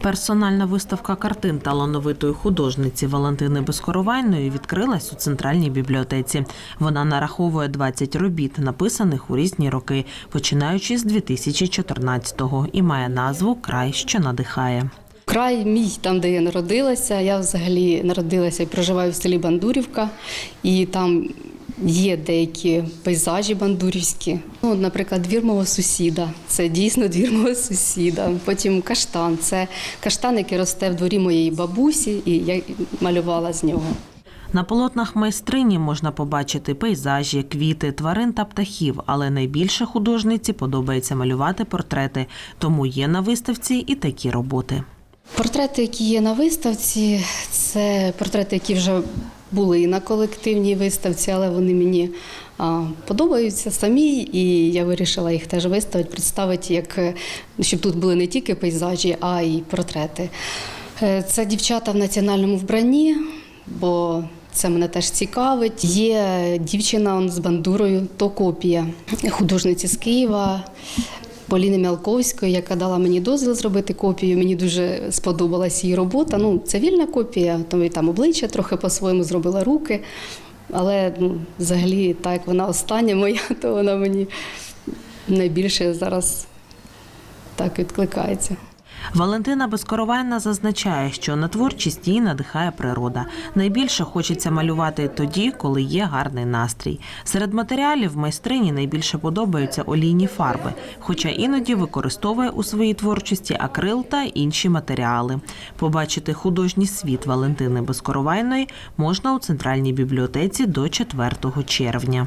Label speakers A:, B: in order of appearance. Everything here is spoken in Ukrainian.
A: Персональна виставка картин талановитої художниці Валентини Безкоровайної відкрилась у центральній бібліотеці. Вона нараховує 20 робіт, написаних у різні роки, починаючи з 2014-го, і має назву Край, що надихає.
B: Край мій, там, де я народилася. Я взагалі народилася і проживаю в селі Бандурівка, і там є деякі пейзажі бандурівські. Ну, наприклад, двір мого сусіда. Це дійсно двір мого сусіда. Потім каштан. Це каштан, який росте в дворі моєї бабусі, і я малювала з нього.
A: На полотнах майстрині можна побачити пейзажі, квіти, тварин та птахів, але найбільше художниці подобається малювати портрети, тому є на виставці і такі роботи.
B: Портрети, які є на виставці, це портрети, які вже були на колективній виставці, але вони мені подобаються самі, і я вирішила їх теж виставити, представити, як, е, щоб тут були не тільки пейзажі, а й портрети. Е, Це дівчата в національному вбранні, бо це мене теж цікавить. Є дівчина з бандурою, то копія художниці з Києва. Поліни Мялковської, яка дала мені дозвіл зробити копію. Мені дуже сподобалась її робота. Ну, це вільна копія, тому і там обличчя трохи по-своєму зробила руки. Але ну, взагалі, так як вона остання моя, то вона мені найбільше зараз так відкликається.
A: Валентина Безкоровайна зазначає, що на творчість її надихає природа. Найбільше хочеться малювати тоді, коли є гарний настрій. Серед матеріалів майстрині найбільше подобаються олійні фарби, хоча іноді використовує у своїй творчості акрил та інші матеріали. Побачити художній світ Валентини Безкоровайної можна у центральній бібліотеці до 4 червня.